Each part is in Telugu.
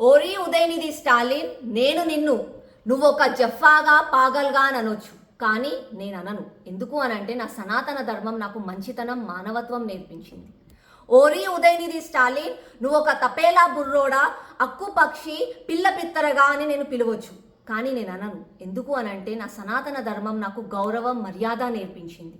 ఓరి ఉదయనిధి స్టాలిన్ నేను నిన్ను. నువ్వు ఒక జఫాగా పాగల్గా అని అనొచ్చు. కానీ నేను అనను ఎందుకు అని అంటే నా సనాతన ధర్మం నాకు మంచితనం మానవత్వం నేర్పించింది. ఓరి ఉదయనిధి స్టాలిన్ నువ్వు ఒక తపేలా బుర్రోడా అక్కు పక్షి పిల్ల పిత్తరగా అని నేను పిలవచ్చు. కానీ నేను అనను ఎందుకు అని అంటే నా సనాతన ధర్మం నాకు గౌరవం మర్యాద నేర్పించింది.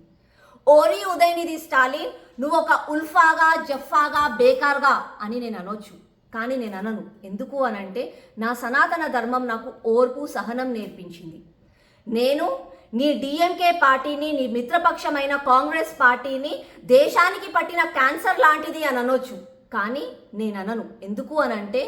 ఓరి ఉదయనిధి స్టాలిన్ నువ్వు ఒక ఉల్ఫాగా జఫాగా బేకార్గా అని నేను అనొచ్చు. కానీ నేను అనను ఎందుకు అని అంటే నా సనాతన ధర్మం నాకు ఓర్పు సహనం నేర్పించింది. నేను నీ డిఎంకే పార్టీని నీ మిత్రపక్షమైన కాంగ్రెస్ పార్టీని దేశానికి పట్టిన క్యాన్సర్ లాంటిది అని అనొచ్చు కానీ నేను అనను ఎందుకు అని అంటే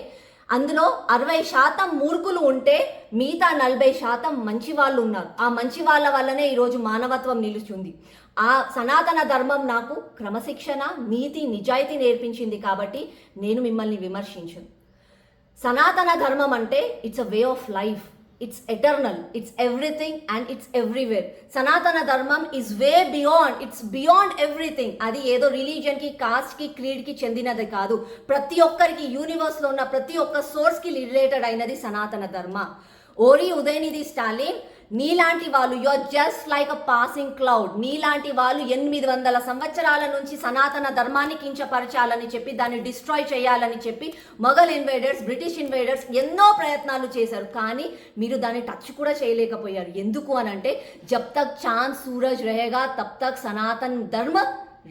అందులో అరవై శాతం మూర్ఖులు ఉంటే మిగతా నలభై శాతం మంచి వాళ్ళు ఉన్నారు. ఆ మంచి వాళ్ళ వల్లనే ఈరోజు మానవత్వం నిలుచుంది ఆ సనాతన ధర్మం నాకు క్రమశిక్షణ నీతి నిజాయితీ నేర్పించింది కాబట్టి నేను మిమ్మల్ని విమర్శించను. సనాతన ధర్మం అంటే it's a way of life it's eternal it's everything and it's everywhere సనాతన ధర్మం is way beyond it's beyond everything అది ఏదో రిలీజియన్కి కాస్ట్కి క్రీడ్కి చెందినది కాదు. ప్రతి ఒక్కరికి యూనివర్స్లో ఉన్న ప్రతి ఒక్క సోర్స్కి రిలేటెడ్ అయినది సనాతన ధర్మ. ఓరి ఉదయనిధి స్టాలిన్ నీలాంటి వాళ్ళు you are just like a passing cloud నీలాంటి వాళ్ళు ఎనిమిది వందల సంవత్సరాల నుంచి సనాతన ధర్మాన్ని కించపరచాలని చెప్పి దాన్ని డిస్ట్రాయ్ చేయాలని చెప్పి మొఘల్ ఇన్వైడర్స్ బ్రిటిష్ ఇన్వైడర్స్ ఎన్నో ప్రయత్నాలు చేశారు. కానీ మీరు దాన్ని టచ్ కూడా చేయలేకపోయారు. ఎందుకు అని అంటే జబ్ తక్ చాంద్ సూరజ్ రహేగా తబ్ తక్ సనాతన్ ధర్మ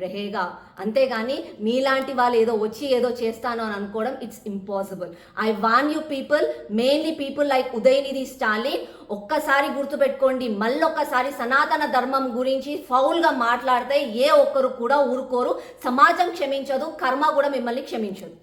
రహేగా. అంతేగాని మీలాంటి వాళ్ళు ఏదో వచ్చి ఏదో చేస్తాను అని అనుకోవడం it's impossible I want you people mainly people like Udhayanidhi Stalin ఒక్కసారి గుర్తుపెట్టుకోండి మళ్ళొక్కసారి సనాతన ధర్మం గురించి ఫౌల్గా మాట్లాడితే ఏ ఒక్కరు కూడా ఊరుకోరు. సమాజం క్షమించదు కర్మ కూడా మిమ్మల్ని క్షమించదు.